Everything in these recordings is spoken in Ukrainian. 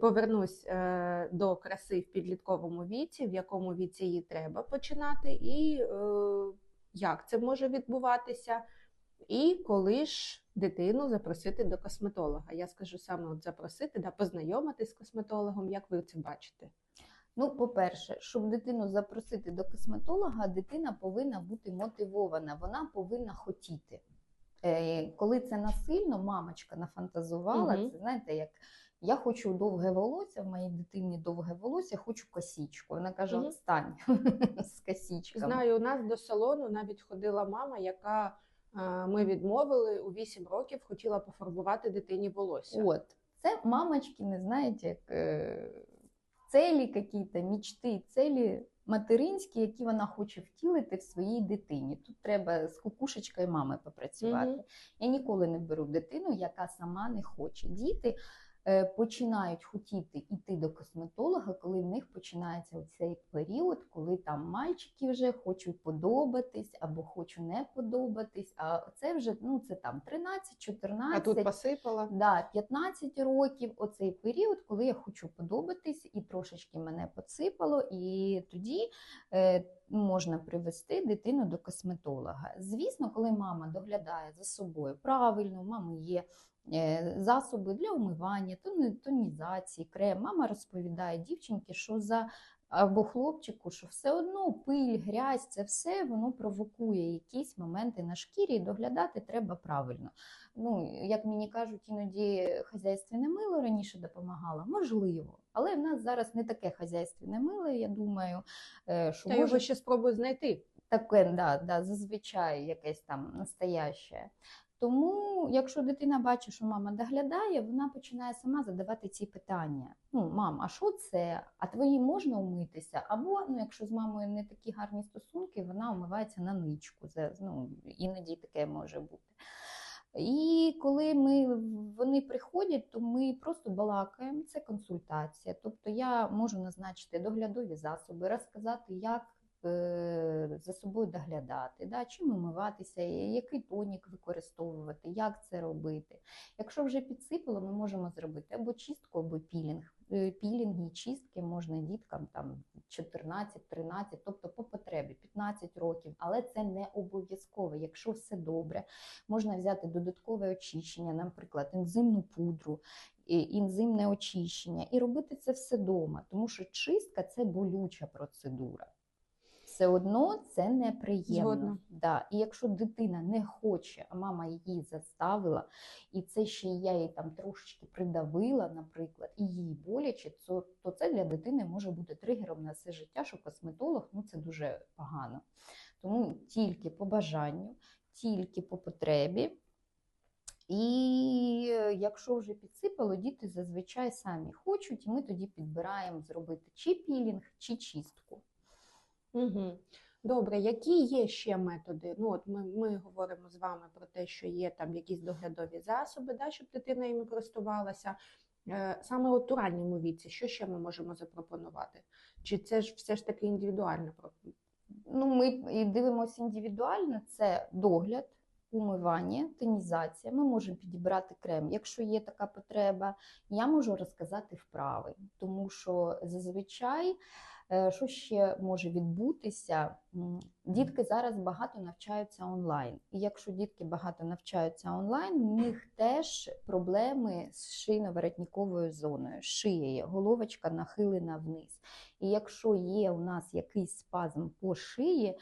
повернусь е, до краси в підлітковому віці, в якому віці її треба починати, і е, як це може відбуватися, і коли ж дитину запросити до косметолога. Я скажу саме от запросити, да, познайомитись з косметологом, як ви це бачите. Ну, по-перше, щоб дитину запросити до косметолога, дитина повинна бути мотивована, вона повинна хотіти. Е, коли це насильно, мамочка нафантазувала, Мгм. це знаєте, як я хочу довге волосся, в моїй дитині довге волосся, хочу косічку. Вона каже: Мгм. «Отстань з косічками. Знаю, у нас до салону навіть ходила мама, яка е, ми відмовили у 8 років, хотіла пофарбувати дитині волосся. От, це мамочки, не знаєте, як е, цілі какие-то, мечти, цілі материнські, які вона хоче втілити в своїй дитині. Тут треба з кукушечкою мами попрацювати. Мгм. Я ніколи не беру дитину, яка сама не хоче. Діти починають хотіти йти до косметолога, коли в них починається цей період, коли там мальчики вже хочуть подобатись або хочу не подобатись. А це вже ну це там 13-14. А тут посипала. Да, 15 років, оцей період, коли я хочу подобатись, і трошечки мене посипало, і тоді е, можна привести дитину до косметолога. Звісно, коли мама доглядає за собою правильно, у мами є е, засоби для умивання, тонізації, крем. Мама розповідає дівчинки, що за або хлопчику, що все одно пиль, грязь, це все воно провокує якісь моменти на шкірі, і доглядати треба правильно. Ну, як мені кажуть, іноді хазяйственне мило раніше допомагало, можливо. Але в нас зараз не таке хазяйственне мило, я думаю, е, що Та його ще спробую знайти. таке, да, да, зазвичай якесь там настояще. Тому, якщо дитина бачить, що мама доглядає, вона починає сама задавати ці питання. Ну, мам, а що це? А твої можна умитися? Або, ну, якщо з мамою не такі гарні стосунки, вона умивається на ничку. Це, ну, іноді таке може бути. І коли ми, вони приходять, то ми просто балакаємо, це консультація. Тобто я можу назначити доглядові засоби, розказати, як за собою доглядати, да, чим умиватися, який тонік використовувати, як це робити. Якщо вже підсипало, ми можемо зробити або чистку, або пілінг. Е, Пілінги чистки можна діткам там 14-13, тобто по потребі 15 років, але це не обов'язково. Якщо все добре, можна взяти додаткове очищення, наприклад, ензимну пудру, інзимне очищення, і робити це все вдома, тому що чистка це болюча процедура. Все одно це неприємно. Да. І якщо дитина не хоче, а мама її заставила, і це ще я її там трошечки придавила, наприклад, і їй боляче, то, то це для дитини може бути тригером на все життя, що косметолог ну це дуже погано. Тому тільки по бажанню, тільки по потребі. І е, якщо вже підсипало, діти зазвичай самі хочуть, і ми тоді підбираємо зробити чи пілінг, чи чистку. Угу. Добре, які є ще методи? Ну, от ми, ми говоримо з вами про те, що є там якісь доглядові засоби, да, щоб дитина їми користувалася. Е, Саме у ранньому віці, що ще ми можемо запропонувати? Чи це ж все ж таки індивідуально? про- Ну, ми і дивимося індивідуально: це догляд, умивання, тонізація. Ми можемо підібрати крем, якщо є така потреба. Я можу розказати вправи, тому що зазвичай. Е, Що ще може відбутися? Дітки зараз багато навчаються онлайн. І якщо дітки багато навчаються онлайн, у них теж проблеми з шийно воротніковою зоною, шиєю, головочка нахилена вниз. І якщо є у нас якийсь спазм по шиї,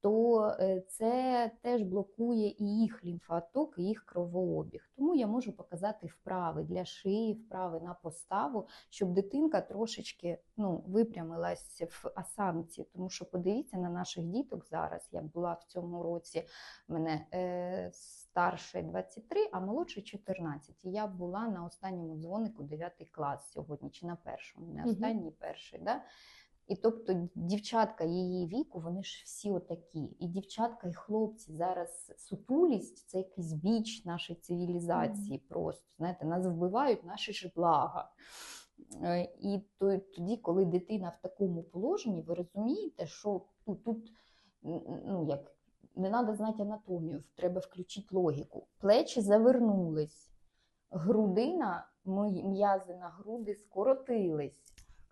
то е, це теж блокує і їх лімфооток, і їх кровообіг. Тому я можу показати вправи для шиї, вправи на поставу, щоб дитинка трошечки ну, випрямилась в асамці. Тому що подивіться на наших діток зараз. Я була в цьому році, в мене е, старший 23, а молодший 14. І я була на останньому дзвонику 9 клас сьогодні, чи на першому, не останній перший. Да? І тобто дівчатка її віку, вони ж всі отакі. І дівчатка, і хлопці зараз сутулість це якийсь біч нашої цивілізації. Просто знаєте, нас вбивають наші ж блага. Е, І тоді, коли дитина в такому положенні, ви розумієте, що тут, тут ну як не треба знати анатомію, треба включити логіку. Плечі завернулись, грудина м'язи на груди скоротились.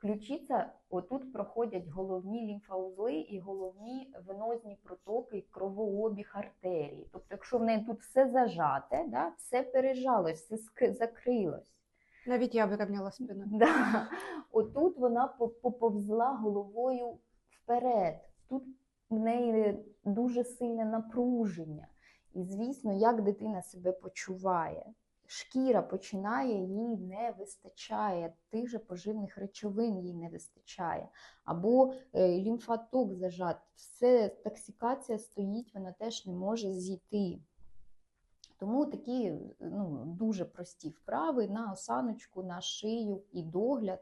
Ключиця, отут проходять головні лімфоузли і головні венозні протоки, кровообіг артерії. Тобто, якщо в неї тут все зажате, да, все пережалось, все закрилось. Навіть я вирівняла спину. Да. Отут вона поповзла головою вперед. Тут в неї дуже сильне напруження. І, звісно, як дитина себе почуває. Шкіра починає, їй не вистачає, тих же поживних речовин їй не вистачає. Або е, лімфаток зажат, все, токсикація стоїть, вона теж не може зійти. Тому такі ну, дуже прості вправи на осаночку, на шию і догляд.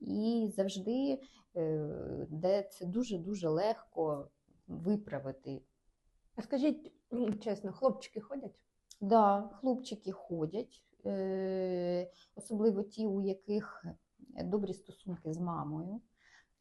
І завжди, е, де це дуже-дуже легко виправити. А скажіть чесно, хлопчики ходять? Да, хлопчики ходять, е, особливо ті, у яких добрі стосунки з мамою.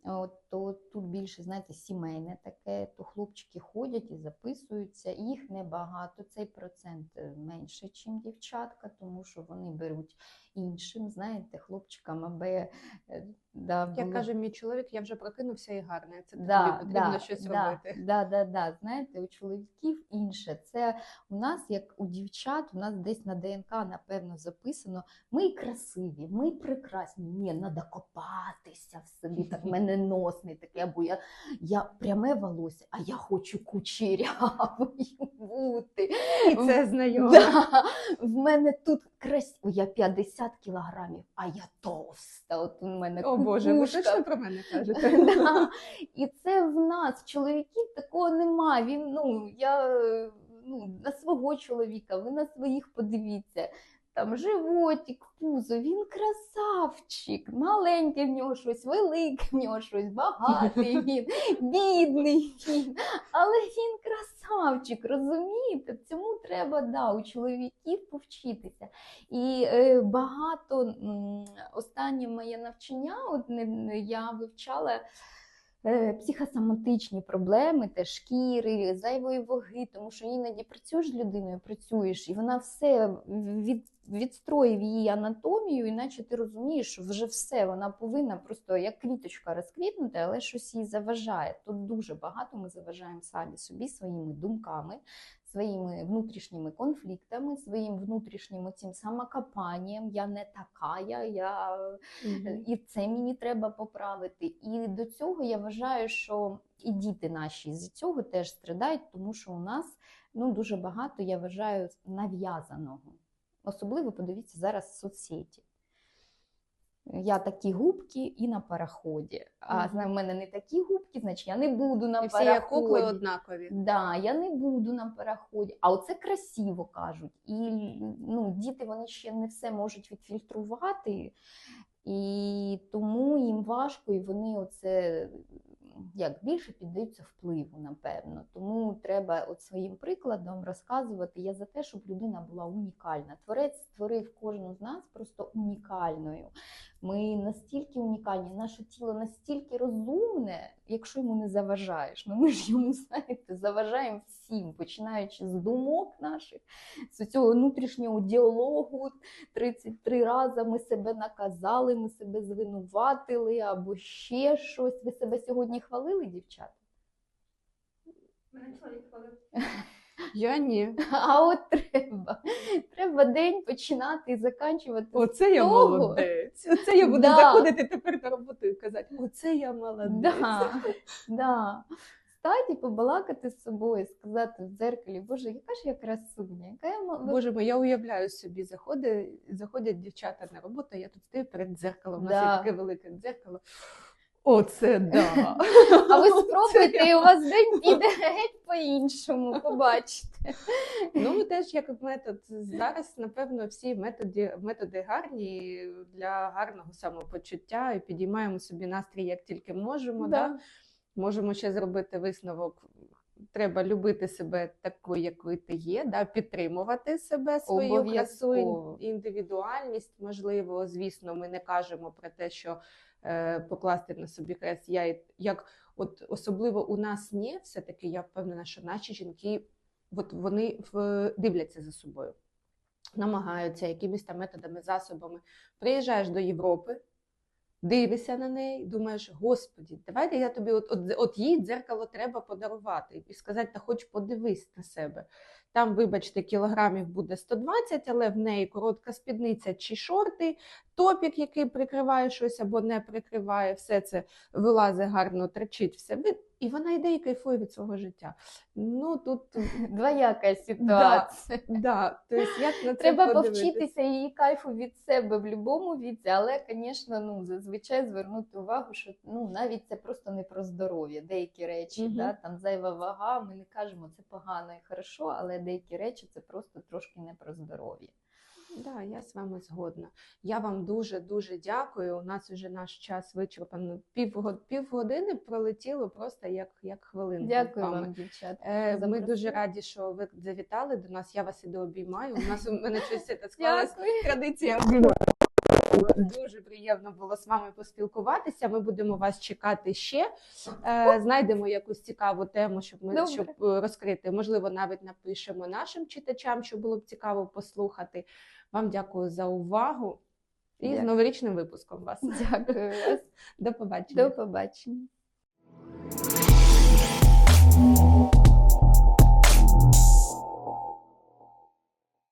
От, то тут більше, знаєте, сімейне таке, то хлопчики ходять і записуються. Їх небагато, цей процент е, менше, ніж дівчатка, тому що вони беруть іншим, знаєте, хлопчикам, аби е, да, Як було- каже мій чоловік, я вже прокинувся і гарний. Це тобі Да, потрібно да, щось да, робити. Да, да, да. Знаєте, у чоловіків інше. Це у нас, як у дівчат, у нас десь на ДНК, напевно, записано: ми красиві, ми прекрасні. Ні, треба копатися в собі. Так мене нос не такий, або я, я пряме волосся, а я хочу кучерявою бути. І це знайомо. Да, в мене тут красиво, я 50 кілограмів, а я товста. От у мене О Боже, ви кукушка. точно про мене кажете? Да. І це в нас, чоловіків, такого нема. Він, ну, я ну, на свого чоловіка, ви на своїх подивіться. Там животик, пузо, він красавчик, маленьке в нього щось, велике в нього щось, багатий він, бідний він. Але він красавчик, розумієте? Цьому треба да, у чоловіків повчитися. І е, багато м, останнє моє навчання, от не- я вивчала. е, Психосоматичні проблеми, те шкіри, зайвої ваги, тому що іноді працюєш з людиною, працюєш, і вона все від, відстроїв її анатомію, іначе ти розумієш, що вже все, вона повинна просто як квіточка розквітнути, але щось їй заважає. Тут дуже багато ми заважаємо самі собі своїми думками, своїми внутрішніми конфліктами, своїм внутрішнім цим самокопанням. Я не така, я, я Мгм. і це мені треба поправити. І до цього я вважаю, що і діти наші з цього теж страдають, тому що у нас ну, дуже багато, я вважаю, нав'язаного. Особливо подивіться зараз в соцсеті. Я такі губки і на пароході. А в мене не такі губки, значить я не буду на І всі пароході. як кукли однакові. Да, я не буду на переході. А оце красиво кажуть. І ну, діти вони ще не все можуть відфільтрувати, і тому їм важко, і вони оце як більше піддаються впливу, напевно. Тому треба от своїм прикладом розказувати. Я за те, щоб людина була унікальна. Творець створив кожну з нас просто унікальною. Ми настільки унікальні, наше тіло настільки розумне, якщо йому не заважаєш. Ну ми ж йому, знаєте, заважаємо всім, починаючи з думок наших, з цього внутрішнього діалогу. 33 рази ми себе наказали, ми себе звинуватили або ще щось. Ви себе сьогодні хвалили, дівчата? Мене чоловік хвалив. Я ні. А от треба. Треба день починати і заканчувати. з Оце я того. молодець. Оце я буду Да. заходити тепер на роботу і казати, оце я молодець. Да, да. Стати, побалакати з собою, сказати в дзеркалі, Боже, яка ж я красуня, яка я мо- Боже мой, я уявляю собі, заходить, заходять дівчата на роботу, я тут стою перед дзеркалом. У нас є таке велике дзеркало. Оце да. А ви спробуйте, і у вас день піде геть по-іншому, побачите. Ну, теж як метод зараз, напевно, всі методи, методи гарні для гарного самопочуття і підіймаємо собі настрій як тільки можемо. Да. Можемо ще зробити висновок. Треба любити себе такою, якою ти є, да, підтримувати себе, свою красу, індивідуальність. Можливо, звісно, ми не кажемо про те, що покласти на собі хрест. Я як от особливо у нас ні, все таки я впевнена, що наші жінки от вони дивляться за собою. намагаються якимись там методами, засобами. Приїжджаєш до Європи, дивишся на неї, думаєш, господі, давайте я тобі от, от, от їй дзеркало треба подарувати і сказати, та хоч подивись на себе. Там, вибачте, кілограмів буде 120, але в неї коротка спідниця чи шорти, топік, який прикриває щось або не прикриває, все це вилазить гарно, тричить все. І вона йде і кайфує від свого життя. Ну тут Двояка ситуація. да, тобто як на це Треба подивитись? повчитися її кайфу від себе в будь-якому віці, але, звісно, ну, зазвичай звернути увагу, що ну, навіть це просто не про здоров'я. Деякі речі, Мгм. да, там зайва вага, ми не кажемо, це погано і хорошо, але деякі речі це просто трошки не про здоров'я. Да, я з вами згодна. Я вам дуже дуже дякую. У нас вже наш час вичерпано. Півго- Півгодини пролетіло просто як, як хвилинка. Дякую вам, дівчата. Е, Ми запросили. дуже раді, що ви завітали до нас. Я вас і обіймаю. У нас у мене щось це склалась традиція. Дуже приємно було з вами поспілкуватися. Ми будемо вас чекати ще. Е, Знайдемо якусь цікаву тему, щоб ми Добре. щоб е, розкрити. Можливо, навіть напишемо нашим читачам, що було б цікаво послухати. Вам дякую за увагу і з новорічним випуском вас. Дякую вас. До побачення. До побачення.